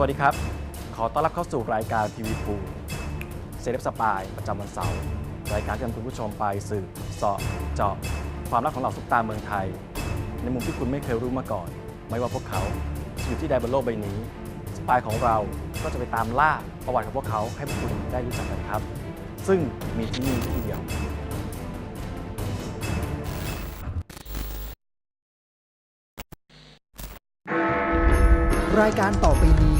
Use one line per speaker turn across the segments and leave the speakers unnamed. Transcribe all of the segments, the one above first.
วัสดีครับ ขอต้อนรับเข้าสู่รายการทีวีพูเซเลบสปายประจำวันเสาร์รายการที่นำคุณผู้ชมไปสืบเสาะเจาะความรักของเหล่าซุปตาเมืองไทย ในมุมที่คุณไม่เคยรู้มาก่อน ไม่ว่าพวกเขาจะอยู่ที่ใดบนโลกใบนี้ สปายของเราก็จะไปตามล่าประวัติของพวกเขาให้พวกคุณได้รู้จักกันครับ ซึ่งมีที่นี่ที่เดียว
รายการต่อไปนี้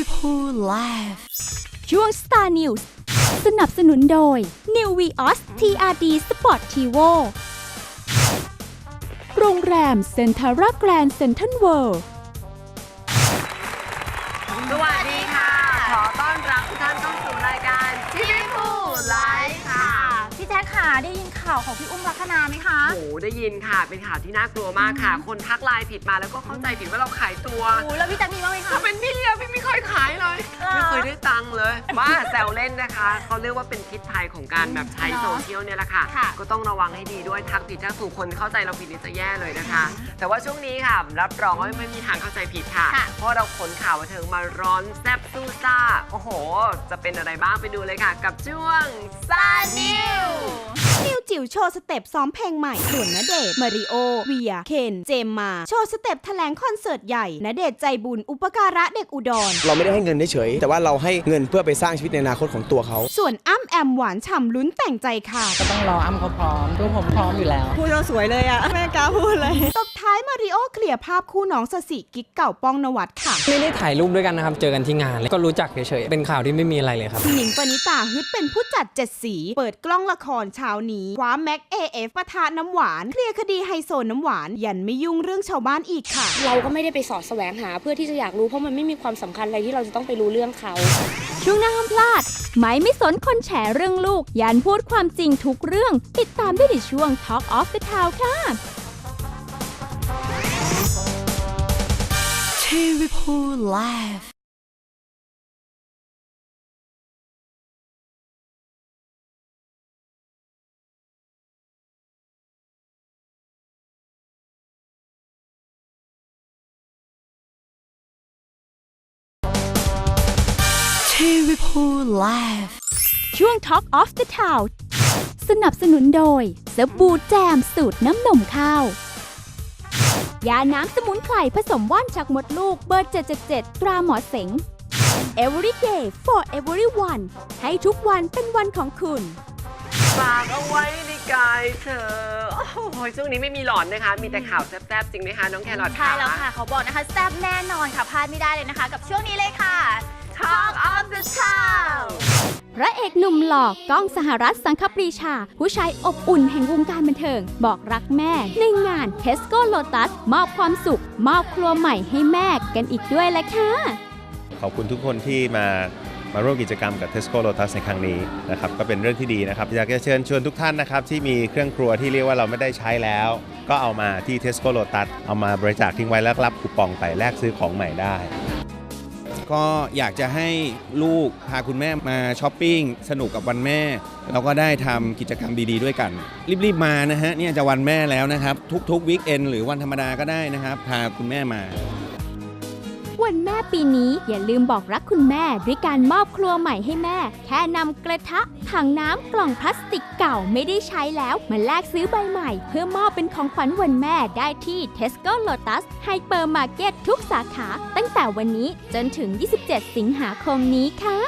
ทีวีพูไลฟ์
ช่วง Star News สนับสนุนโดย New Vios TRD Sport Tivo โรงแรมเซ็นทรัลแกรนด์เซ็นทรัลเวิลด์
สวัสดีค่ะ ขอต้อนรับทุกท่านเข้าสู่รายการทีวีพูไลฟ์ค่ะ
พี่แจ๊คค่ะได้ยินข่าวของพี่อุ้มลักษณาไหมคะ
โอ้โหได้ยินค่ะ เป็นข่าวที่น่ากลัวมากค่ะ คนทักไลน์ผิดมาแล้วก็เข้าใจผิดว่าเราขายตัว
โอ้แล้วพี่แจ๊คมีบ้างไหมคะ
ถ้าเป็นพี่อะพี่ ไม่ค่อยขาย ไม่เคยได้ตังค์เลยบ้าแซวเล่นนะคะเขาเรียกว่าเป็นพิษภัยของการแบบใช้โซเชียลเนี่ยแหละค่ะ
ค่ะ
ก็ต้องระวังให้ดีด้วยทักผิดทักถูกคนเข้าใจเราผิดนี่จะแย่เลยนะคะ แต่ว่าช่วงนี้ค่ะ รับรองว่าไม่มีทางเข้าใจผิดค่ะ
ค่ะ
เพราะเราขนข่าวบันเทิงมาร้อนแซ่บซูซ่า โอ้โห จะเป็นอะไรบ้างไปดูเลยค่ะ กับช่วง
ซานิว
นิวจิ๋วโชว์สเต็ปซ้อมเพลงใหม่ส่วนณเดชน์มาริโอ เวีย เคน เจมมา โชว์สเต็ปแถลงคอนเสิร์ตใหญ่ณเดชน์ใจบุญ อุปการะเด็กอุดร
เราไม่ได้ให้เงินเฉยๆแต่ว่าเราให้เงินเพื่อไปสร้างชีวิตในอนาคตของตัวเขา
ส่วนอ้ำแอมหวานฉ่ำลุ้นแต่งใจค่ะ
ก็ต้องรออ้ำเขาพร้อมตัวผมพร้อมอยู่แล้ว
พูดเราสวยเลยอะแม่กล้าพูดเลย
ตบท้ายมาริโอเคลียร์ภาพคู่น้องสสิกิ๊กเก่าป้องนวัดค่ะ
ไม่ได้ถ่ายรูปด้วยกันนะครับ เจอกันที่งานเลยก็รู้จักเฉยๆ เป็นข่าวที่ไม่มีอะไรเลยครับ
หนิงปณิตาฮึดเป็นผู้จัดเจ็ดสี เปิดกล้องละครเช้านี้คว้าแม็กเอเอฟปะทะน้ำหวาน เคลียร์คดีไฮโซน้ำหวาน ยันไม่ยุ่งเรื่องชาวบ้านอีกค่ะ
เราก็ไม่ได้ไปสอดแสวงหาเพื่อที่จะอยากรู้เพราะมันไม่มีความสำคัญอะไรที่เราจะต้องไปรู้เรื่องเขา
ช่วงหน้าห้ามพลาด ไม่ไม่สนคนแฉเรื่องลูก ยันพูดความจริงทุกเรื่อง ติดตามได้ในช่วง Talk of the Town ค่ะ
ทีวีพู ไลฟ์ทีวีพูไลฟ์
ช่วง Talk of the Town สนับสนุนโดยสบู่แจมสูตรน้ำนมข้าว ยาน้ำสมุนไพรผสมว่านชักมดลูกเบอร์ 777 ตราหมอเสง Every day for everyone ให้ทุกวันเป็นวันของคุณ
ฝากเอาไว้ในกายเธอ โอ้โหช่วงนี้ไม่มีหลอนนะคะ มีแต่ข่าวแซ่บๆจริงไหมคะน้องแครอท
ใช่แล้วค่ะ เขาบอกนะคะแซ่บแน่นอนค่ะพลาดไม่ได้เลยนะคะ กับช่วงนี้เลยค่ะ Talk of the Town
พระเอกหนุ่มหล่อก้องสหรัฐสังคปรีชา ผู้ชายอบอุ่นแห่งวงการบันเทิง บอกรักแม่ ในงาน Tesco Lotus มอบความสุข มอบครัวใหม่ให้แม่กันอีกด้วยแหละค่ะ
ขอบคุณทุกคนที่มามาร่วมกิจกรรมกับ Tesco Lotus ในครั้งนี้นะครับก็เป็นเรื่องที่ดีนะครับอยากจะเชิญชวนทุกท่านนะครับที่มีเครื่องครัวที่เรียกว่าเราไม่ได้ใช้แล้ว ก็เอามาที่ Tesco Lotus เอามาบริจาคทิ้งไว้แล้วรับคูปองไปแลกซื้อของใหม่ได้
ก็อยากจะให้ลูกพาคุณแม่มาช้อปปิ้งสนุกกับวันแม่ แล้วก็ได้ทำกิจกรรมดีๆด้วยกัน รีบๆมานะฮะเนี่ยจะวันแม่แล้วนะครับ ทุกๆวีคเอนหรือวันธรรมดาก็ได้นะครับ พาคุณแม่มา
วันแม่ปีนี้อย่าลืมบอกรักคุณแม่ด้วยการมอบครัวใหม่ให้แม่ แค่นำกระทะ ถังน้ำกล่องพลาสติกเก่าไม่ได้ใช้แล้ว มาแลกซื้อใบใหม่ เพื่อมอบเป็นของขวัญวันแม่ได้ที่ Tesco Lotus Hypermarket ทุกสาขา ตั้งแต่วันนี้จนถึง 27 สิงหาคมนี้ค่ะ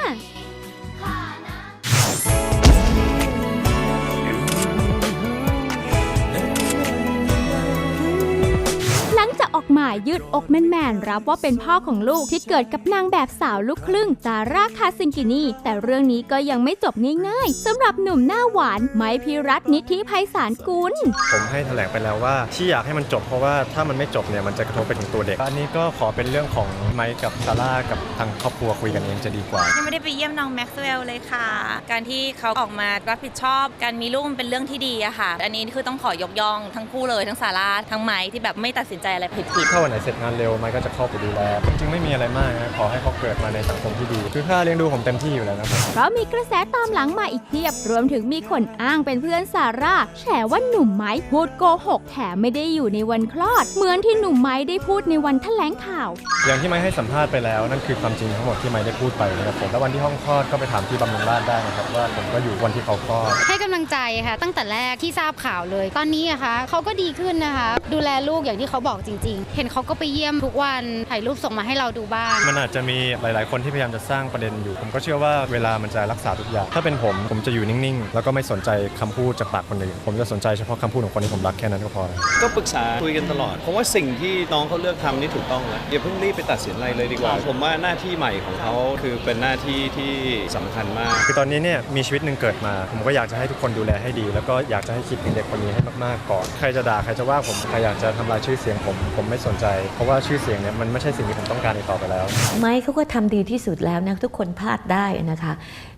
ากออกหม่ยืดอกแมนๆ รับว่าเป็นพ่อของลูกที่เกิดกับนางแบบสาวลูกครึ่งจาร่าคาซิงกินีแต่เรื่องนี้ก็ยังไม่จบง่ายๆสำหรับหนุ่มหน้าหวาน ไม้พิรัตน์นิธิไพศาลกุล
ผมให้แถลงไปแล้วว่า ที่อยากให้มันจบเพราะว่าถ้ามันไม่จบเนี่ยมันจะกระทบไปถึงตัวเด็ก อันนี้ก็ขอเป็นเรื่องของไมค์กับซาร่ากับทางครอบครัวคุยกันเองจะดีกว่า
ยังไม่ได้ไปเยี่ยมน้องแม็กซ์เวลเลยค่ะ การที่เขาออกมารับผิดชอบ การมีลูกมันเป็นเรื่องที่ดีอะค่ะ อันนี้คือต้องขอยกย่องทั้งคู่เลยทั้งซาร่าทั้งไมค์ที่แบบไม่ตัดสินใจอะไรผิดๆ
ถ้าวันไหนเสร็จงานเร็วไมค์ก็จะเข้าไปดูแลจริงๆไม่มีอะไรมากนะขอให้เขาเกิดมาในสังคมที่ดี คือค่าเลี้ยงดูผมเต็มที่อยู่แล้วนะครับ
เพราะมีกระแสตามหลังมาอีกเพียบ รวมถึงมีคนอ้างเป็นเพื่อนซาร่าแฉว่าหนุ่มไม้พูดโกหกแถมไม่ได้อยู่ในวันคลอด เหมือนที่หนุ่มไม้ได้พูดในวันแถลงข่าว
อย่างที่ไมค์ให้สัมภาษณ์ไปแล้วนั่นคือความจริงทั้งหมดที่ไมค์ได้พูดไปนะครับผมแล้ววันที่ห้องคลอดก็ไปถามที่บำรุงราษฎร์ได้นะครับว่าผมก็อยู่วันที่เขาคลอด
ให้กำลังใจค่ะ ตั้งแต่แรกที่ทราบข่าวเลย ตอนนี้อะคะเขาก็ดีขึ้นนะคะ ดูแลลูกอย่างที่เขาบอกจริงๆเห็นเขาก็ไปเยี่ยมทุกวันถ่ายรูปส่งมาให้เราดูบ้าง
มันอาจจะมีหลาย ๆ คนที่พยายามจะสร้างประเด็นอยู่ ผมก็เชื่อว่าเวลามันจะรักษาทุกอย่าง ถ้าเป็นผมผมจะอยู่นิ่ง ๆ แล้วก็ไม่สนใจคำพูดจากปากคนอื่น ผมจะสนใจเฉพาะคำพูดของคนที่ผมรักแค่นั้นก็พอแล้ว
ก็ปรึกษาคุยกันตลอดผมว่าสิ่งที่น้องเขาเลือกทำนี่ถูกต้องแล้วอย่าเพิ่งรีบไปตัดสินอะไรเลยดีกว่า ผมว่าหน้าที่ใหม่ของเขาคือเป็นหน้าที่ที่สำคัญมาก
คือตอนนี้เนี่ยมีชีวิตหนึ่งเกิดมา ผมก็อยากจะให้ทุกคนดูแลให้ดี แล้วก็อยากจะให้คิดถึงเด็กคนนี้ให้มาก ๆ ก่อน ใครจะด่าใครจะว่าผม ใครอยากจะทำลายชื่อเสียงผม ผมไม่สนใจ เพราะว่าชื่อเสียงเนี่ยมันไม่ใช่สิ่งที่ผมต้องการอีกต่อไปแล้ว
ไม้เขาก็ทำดีที่สุดแล้วนะทุกคนพลาดได้นะคะ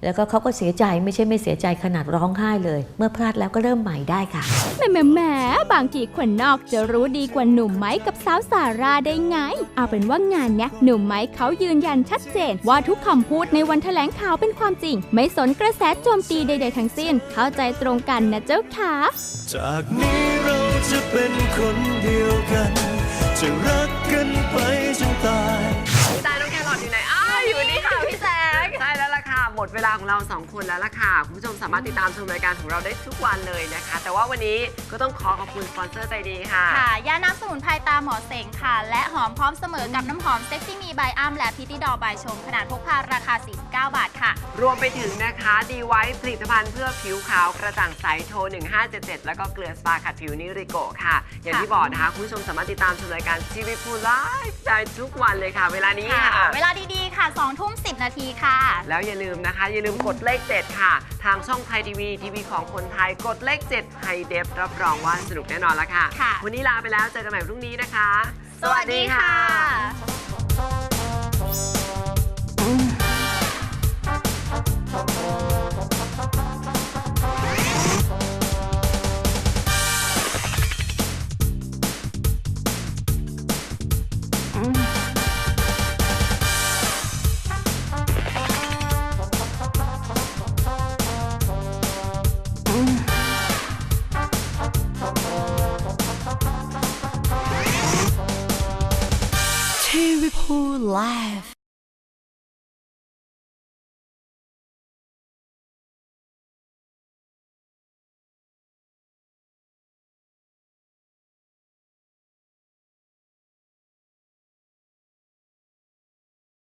แล้วก็เขาก็เสียใจไม่ใช่ไม่เสียใจขนาดร้องไห้เลย เมื่อพลาดแล้วก็เริ่มใหม่ได้ค่ะ
แหมแหมแหมบางทีคนนอกจะรู้ดีกว่าหนุ่มไม้กับสาวสาราได้ไง เอาเป็นว่างานเนี้ยหนุ่มไม้เขายืนยันชัดเจน ว่าทุกคำพูดในวันแถลงข่าวเป็นความจริง ไม่สนกระแสโจมตีใด ๆ ทั้งสิ้น เข้าใจตรงกันนะเจ้าค่ะ
จากนี้เราจะเป็นคนเดียวกัน จะรักกันไปจนตาย
ดเวลาของเราสองคนแล้วล่ะค่ะ คุณผู้ชมสามารถติดตามชมรายการของเราได้ทุกวันเลยนะคะ แต่ว่าวันนี้ก็ต้องขอขอบคุณสปอนเซอร์ใจดีค่ะ
ค่ะยาน้ำสมุนไพรตาหมอเสงค่ะ และหอมพร้อมเสมอกับน้ำหอมเซ็กซี่มีใบอัมและพิตตี้ดอใบชม ขนาดพกพาราคา 49 บาทค่ะ
รวมไปถึงนะคะดีไว้ผลิตภัณฑ์เพื่อผิวขาวกระจ่างใสโทร 1577 แล้วก็เกลือสปาขัดผิวนิริโกะค่ะ อย่างที่บอกนะคะ คุณผู้ชมสามารถติดตามชมรายการชีวิตพูไลฟ์ได้ทุกวันเลยค่ะ เวลานี้
ค่ะ
ค่ะ
เวลาดีๆค่ะ2ทุ่ม10 นาทีค่ะ
แล้วอย่าลืมนะคะ อย่าลืมกดเลข 7 ค่ะ ทางช่องไทยทีวีทีวีของคนไทยกดเลข7ไฮเดฟรับรองว่าสนุกแน่นอนละค่ะ
ค่ะ
วันนี้ลาไปแล้วเจอกันใหม่พรุ่งนี้นะคะ
สวัสดีค่ะ